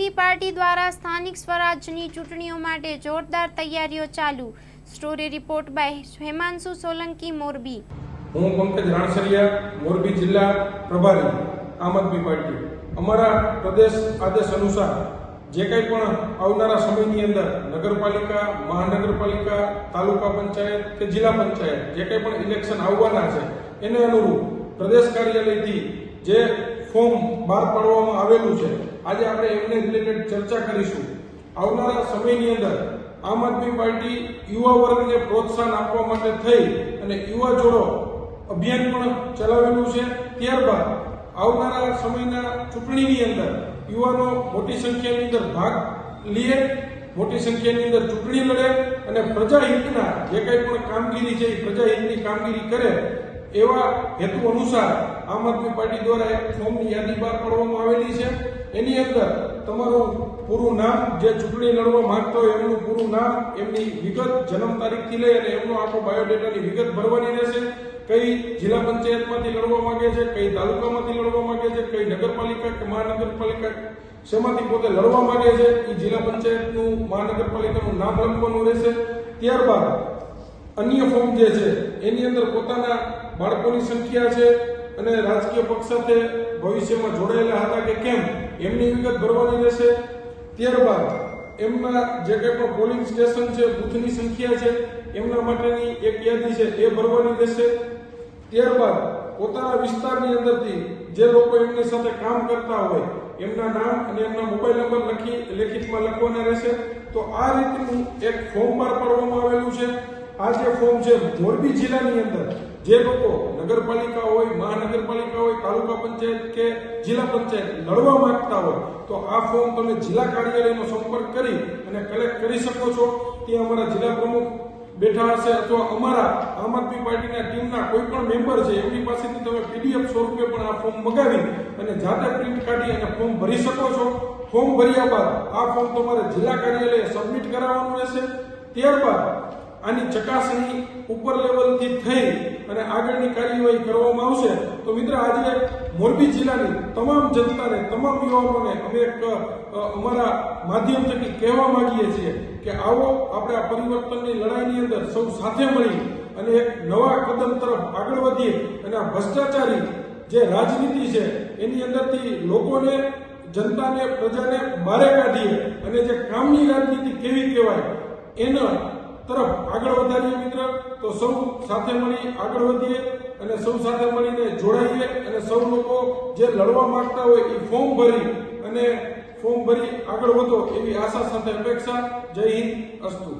આદમી party દ્વારા સ્થાનિક સ્વરાજની ચૂંટણીઓ માટે જોરદાર તૈયારીઓ ચાલુ. Story report by Hemanshu Solanki, Morbi. હું પંકજ રાણસરિયા, મોરબી જિલ્લા પ્રભારી, આમ આદમી પાર્ટી. અમારા પ્રદેશ આદેશ અનુસાર જે કંઈ પણ આવનારા સમયની અંદર નગરપાલિકા, મહાનગરપાલિકા, તાલુકા પંચાયત કે જિલ્લા પંચાયત જે કંઈ પણ ઇલેક્શન આવવાના છે, એને અનુરૂપ પ્રદેશ કાર્યાલયથી જે ફોર્મ બહાર પાડવામાં આવેલું છે. આજે આપણે એમને રિલેટેડ ચર્ચા કરીશું. આવનારા સમયની અંદર આમ આદમી પાર્ટી યુવા વર્ગને પ્રોત્સાહન આપવા માટે થઈ અને યુવા જોડો અભિયાન પણ ચલાવેલું છે. ત્યારબાદ આવનારા સમયના ચૂંટણીની અંદર યુવાનો મોટી સંખ્યાની અંદર ભાગ લે, મોટી સંખ્યાની અંદર ચૂંટણી લડે અને પ્રજાહિતના જે કંઈ પણ કામગીરી છે એ પ્રજાહિતની કામગીરી કરે એવા હેતુ અનુસાર આમ આદમી પાર્ટી દ્વારા એક ફોર્મની યાદી બહાર પાડવામાં આવેલી છે. એની અંદર તમારું પૂરું નામ, જે ચૂંટણી લડવા માંગતા હોય એમનું પૂરું નામ, એમની વિગત જન્મ તારીખથી લઈ અને એમનો આખો બાયોડેટાની વિગત ભરવાની રહેશે. કઈ જિલ્લા પંચાયતમાંથી લડવા માંગે છે, કઈ તાલુકામાંથી લડવા માંગે છે, કઈ નગરપાલિકા કે મહાનગરપાલિકા શેમાંથી પોતે લડવા માંગે છે, એ જિલ્લા પંચાયતનું મહાનગરપાલિકાનું નામ લખવાનું રહેશે. ત્યારબાદ અન્ય ફોર્મ જે છે, એની અંદર પોતાના બાળકોની સંખ્યા છે અને રાજકીય પક્ષ સાથે ભવિષ્યમાં જોડાયેલા હતા કે કેમ, એમની વિગત ભરવાની રહેશે. ત્યારબાદ એમના જે કંઈ પણ પોલિંગ સ્ટેશન છે, બુથની સંખ્યા છે, એમના માટેની એક યાદી છે, એ ભરવાની રહેશે. ત્યારબાદ પોતાના વિસ્તારની અંદરથી જે લોકો એમની સાથે કામ કરતા હોય, એમના નામ અને એમના મોબાઈલ નંબર લખી લેખિતમાં લખવાના રહેશે. તો આ રીતનું એક ફોર્મ બહાર પાડવામાં આવેલું છે. આ જે ફોર્મ છે, મોરબી જિલ્લાની અંદર જે લોકો નગરપાલિકા હોય, મહાનગરપાલિકા હોય, તાલુકા પંચાયત કે જિલ્લા પંચાયત લડવા માંગતા હોય, તો આ ફોર્મ તમે જિલ્લા કાર્યાલયનો સંપર્ક કરી અને કલેક્ટ કરી શકો છો. ત્યાં અમારા જિલ્લા પ્રમુખ બેઠા હશે અથવા અમારા આમ આદમી પાર્ટીના ટીમના કોઈ પણ મેમ્બર છે, એમની પાસેથી તમે પીડીએફ સ્વરૂપે પણ આ ફોર્મ મગાવી અને જાતે પ્રિન્ટ કાઢી અને ફોર્મ ભરી શકો છો. ફોર્મ ભર્યા બાદ આ ફોર્મ તમારે જિલ્લા કાર્યાલયે સબમિટ કરાવવાનું રહેશે. ત્યારબાદ આની ચકાસણી ઉપર લેવલથી થઈ અને આગળની કાર્યવાહી કરવામાં આવશે, તો મિત્ર, આજે મોરબી જિલ્લાની તમામ જનતાને, તમામ યુવાનોને અમે એક અમારા માધ્યમ થકી કહેવા માંગીએ છીએ કે આવો આપણે આ પરિવર્તનની લડાઈની અંદર સૌ સાથે મળી અને એક નવા કદમ તરફ આગળ વધીએ અને આ ભ્રષ્ટાચારી જે રાજનીતિ છે, એની અંદરથી લોકોને, જનતાને, પ્રજાને બારે કાઢીએ અને જે કામની રાજનીતિ કેવી કહેવાય, એના તરફ આગળ વધારીએ મિત્ર, તો સૌ સાથે મળી આગળ વધીએ અને સૌ સાથે મળીને જોડાઈએ અને સૌ લોકો જે લડવા માંગતા હોય એ ફોર્મ ભરી અને ફોર્મ ભરી આગળ વધો એવી આશા સાથે અપેક્ષા. જય હિન્દ, અસ્તુ.